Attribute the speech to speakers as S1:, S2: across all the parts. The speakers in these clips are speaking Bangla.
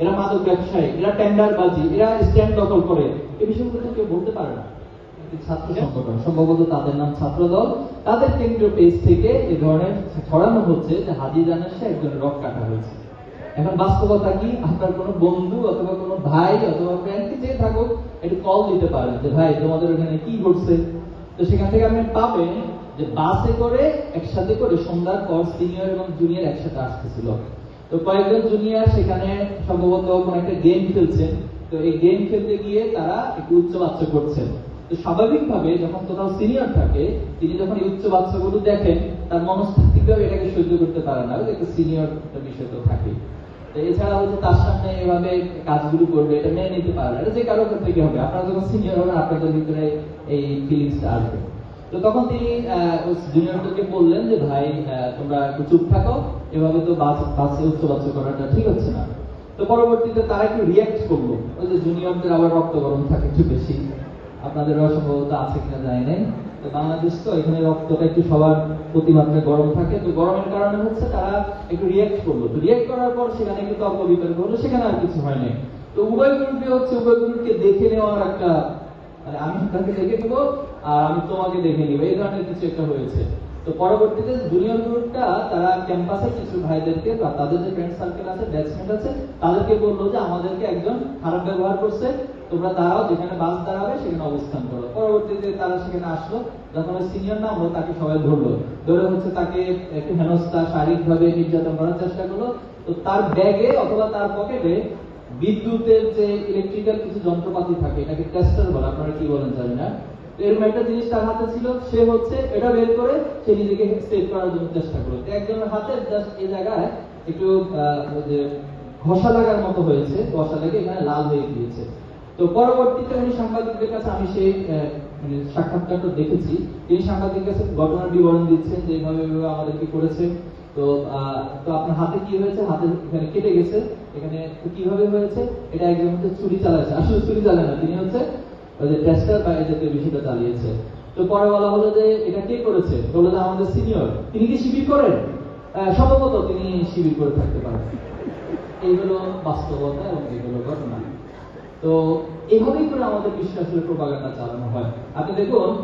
S1: এরা মাদক ব্যবসায়ী এরা টেন্ডারবাজি এরা স্ট্যান্ড দখল করে। এই বিষয়গুলো তো কেউ বলতে পারে না। ছাত্র সংগঠন সম্ভবত তাদের নাম ছাত্র দল। তাদের কেন্দ্রীয় পেজ থেকে এ ধরনের ছড়ানো হচ্ছে যে হাজি জানাসে একজনের রক কাটা হয়েছে। এখন বাস্তবতা কি? আপনার কোনো বন্ধু অথবা কোনো ভাই অথবা যে থাকুক একটু কল দিতে পারেন যে ভাই তোমাদের ওখানে কি ঘটছে? তো সেখান থেকে আপনি পাবেন যে বাসে করে একসাথে করে সন্ধ্যার পর সিনিয়র এবং জুনিয়র একসাথে আসতেছিল। তো কয়েকজন জুনিয়র সেখানে সম্ভবত কোনো একটা গেম খেলছেন। তো এই গেম খেলতে গিয়ে তারা একটু উচ্চ বাচ্চা করছেন। তো স্বাভাবিকভাবে যখন কোথাও সিনিয়র থাকে, তিনি যখন উচ্চ বাচ্চাগুলো দেখেন, তার মনস্তাত্ত্বিকভাবে এটাকে সহ্য করতে পারে না। একটা সিনিয়র একটা বিষয় তো থাকে। এছাড়া হচ্ছে তার সামনে এভাবে কাজগুলো করবে, এটা মেনে নিতে পারে না। যে কারও ক্ষেত্রে কি হবে। আপনারা যখন সিনিয়র হবেন, আপনাদের ভিতরে এই ফিলিংসটা আসবে। তো তখন তিনি জুনিয়রদেরকে বললেন যে, ভাই তোমরা একটু চুপ থাকো। এভাবে তো বাস, বাসে উচ্চ বাচ্চা করাটা ঠিক হচ্ছে না। তো পরবর্তীতে তারা একটু রিয়াক্ট করল। ওই যে জুনিয়রদের আবার রক্ত গরম থাকে একটু বেশি। আপনাদের সম্ভবত আছে কিনা জানি নাই। তো বাংলাদেশ তো এখানে রক্তটা একটু সবার প্রতিমাত্রায় গরম থাকে। তো গরমের কারণে হচ্ছে তারা একটু রিয়াক্ট করল। তো রিয়াক্ট করার পর সেখানে একটু তর্ক বিতর্ক হলো। সেখানে আর কিছু হয় নাই। তো উভয় গ্রুপে হচ্ছে, উভয় গ্রুপকে দেখে নেওয়ার একটা মানে আমি আপনাকে দেখে নেব, আর আমি তোমাকে দেখে নিবো। এই ধরনের কিছু একটা হয়েছে। তো পরবর্তীতে জুনিয়র গ্রুপটা তারা ক্যাম্পাসে কিছু ভাইদেরকে বা তাদের যে ফ্রেন্ড সার্কেল আছে ব্যাচমেট আছে, তাদেরকে বলল যে আমাদেরকে একজন খারাপ ব্যবহার করছে, তোমরা দাঁড়াও, যেখানে বাস দাঁড়াবে সেখানে অবস্থান করো। পরবর্তীতে তারা সেখানে আসলো, যখন সিনিয়র নামলো তাকে সবাই ধরলো। ধরে হচ্ছে তাকে একটু হেনস্থা, শারীরিকভাবে নির্যাতন করার চেষ্টা করল। তো তার ব্যাগে অথবা তার পকেটে বিদ্যুতের যে ইলেকট্রিক্যাল কিছু যন্ত্রপাতি থাকে, এটাকে টেস্টার বলে, আপনারা কি বলেন জানি না। এরকম একটা জিনিস তার হাতে ছিল, সে হচ্ছে এটা বের করে সে নিজেকে সেভ করার জন্য চেষ্টা করল। একজনের হাতে জাস্ট এই জায়গায় একটু যে ঘষা লাগার মতো হয়েছে, ঘষা লেগে এখানে লাল হয়ে গিয়েছে। তো পরবর্তীতে উনি সাংবাদিকদের কাছে, আমি সেই মানে সাক্ষাৎকারটা দেখেছি। তিনি সাংবাদিকের কাছে ঘটনার বিবরণ দিচ্ছেন যে, এইভাবে আমাদেরকে করেছে? তো তো আপনার হাতে কি হয়েছে? হাতে এখানে কেটে গেছে। এখানে কীভাবে হয়েছে? এটা একজন হচ্ছে ছুরি চালাচ্ছে। আসলে ছুরি চালায় না। তিনি হচ্ছে ওই যে টেস্টার বা বিষয়টা চালিয়েছে। তো পরে বলা হলো যে, এটা কে করেছে? যে, আমাদের সিনিয়র তিনি কি শিবির করেন? সম্ভবত তিনি শিবির করে থাকতে পারেন। এইগুলো বাস্তবতা এবং ঘটনা। তো এভাবেই করে আমাদের বিশ্বে আসলে চালানো হয়। আপনি দেখুন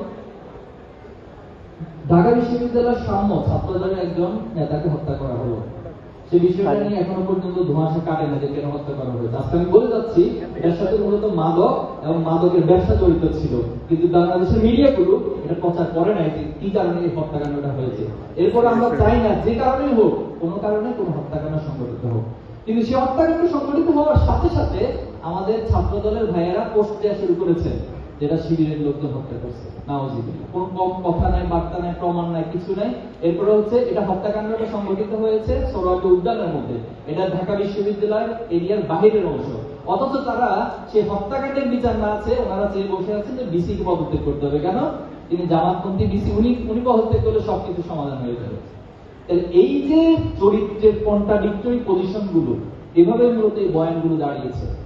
S1: ঢাকা বিশ্ববিদ্যালয়ের সাম্য ছাত্রদলের একজন নেতাকে হত্যা করা হলো। সে বিষয়টা নিয়ে এখনও পর্যন্ত ধোঁয়াশা কাটে না যে কেন হত্যা করা হয়েছে। আজকে আমি বলে যাচ্ছি এর সাথে মূলত মাদক এবং মাদকের ব্যবসা জড়িত ছিল। কিন্তু বাংলাদেশের মিডিয়াগুলো এটা প্রচার করে নাই যে কি কারণে এই হত্যাকাণ্ডটা হয়েছে। এরপর আমরা চাই না যে কারণেই হোক কোনো কারণে কোনো হত্যাকাণ্ড সংঘটিত হোক। কিন্তু সেই হত্যাকাণ্ড সংঘটিত হওয়ার সাথে সাথে আমাদের ছাত্র দলের ভাইয়েরা পোস্ট দেওয়া শুরু করেছে। যেটা শিবিরের লোকজন হত্যা করছে নাওজিবিল্লাহ কোন কথা নাই, বার্তা নাই, প্রমাণ নাই, কিছু নাই। এরপরে হচ্ছে, এটা হত্যাকাণ্ডটা সংঘটিত হয়েছে সৌরভ উদ্যানের মধ্যে। এটা ঢাকা বিশ্ববিদ্যালয়ের এরিয়ার বাহিরের অংশ। অথচ তারা সেই হত্যাকাণ্ডের বিচার না আছে ওনারা চেয়ে বসে আছেন যে বিসি কে পদত্যাগ করতে হবে। কেন? তিনি জামাতপন্থী বিসি, উনি উনি পদত্যাগ করলে সবকিছু সমাধান হয়ে যাবে। তাহলে এই যে চরিত্রের কন্ট্রাডিক্টরি পজিশনগুলো এভাবে মূলত এই বয়ানগুলো দাঁড়িয়েছে।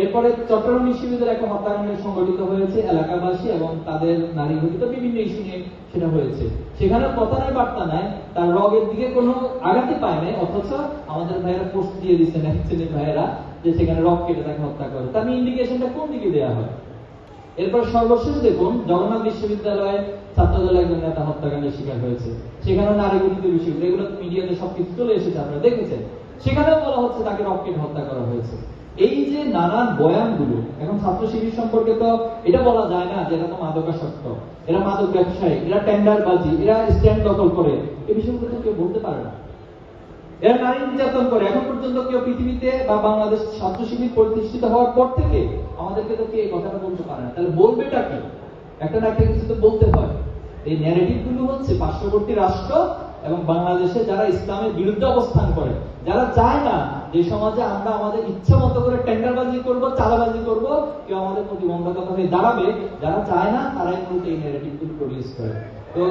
S1: এরপরে চট্টগ্রাম বিশ্ববিদ্যালয়ে একটা হত্যাকাণ্ড সংঘটিত হয়েছে এলাকাবাসী এবং তাদের নারী ঘটিত বিভিন্ন ইস্যু নিয়ে সেটা হয়েছে। সেখানে কথা নাই, বার্তা নাই, তার রগের দিকে কোনো আঘাতে পায় নাই, অথচ আমাদের ভাইয়েরা পোস্ট দিয়ে দিচ্ছেন এক শ্রেণির ভাইয়েরা যে সেখানে রক কেটে তাকে হত্যা করে। তার ইন্ডিকেশনটা কোন দিকে দেওয়া হয়? এরপর সর্বশেষ দেখুন, জগন্নাথ বিশ্ববিদ্যালয়ে ছাত্রদল একজন নেতা হত্যাকাণ্ডের শিকার হয়েছে। সেখানে নারী গঠিত বিষয় এগুলো মিডিয়াতে সবকিছু চলে এসেছে, আপনারা দেখেছেন। সেখানেও বলা হচ্ছে তাকে রকেট হত্যা করা হয়েছে। এই যে নানান বয়ানগুলো, এখন ছাত্র শিবির সম্পর্কে তো এটা বলা যায় না যে এরা তো মাদকাসক্ত, এরা মাদক ব্যবসায়ী, এরা টেন্ডারবাজি, এরা স্ট্যান্ড দখল করে এই বিষয়গুলো তো কেউ বলতে পারে না। এরা নারী নির্যাতন করে, এখন পর্যন্ত কেউ পৃথিবীতে বা বাংলাদেশ ছাত্র শিবির প্রতিষ্ঠিত হওয়ার পর থেকে আমাদেরকে তো কেউ এই কথাটা বলতে পারে না। তাহলে বলবেটা কি? একটা না একটা কিছু তো বলতে হয়। এই ন্যারেটিভগুলো হচ্ছে পার্শ্ববর্তী রাষ্ট্র এবং বাংলাদেশে যারা ইসলামের বিরুদ্ধে অবস্থান করে, যারা চায় না যে সমাজে আমরা আমাদের ইচ্ছা মতো করে টেন্ডারবাজি করব চালাবাজি করব, কেউ আমাদের প্রতিবন্ধকতা হয়ে দাঁড়াবে, যারা চায় না, তারাই মূলত এই ন্যারেটিভগুলো প্রডিউস করে। তো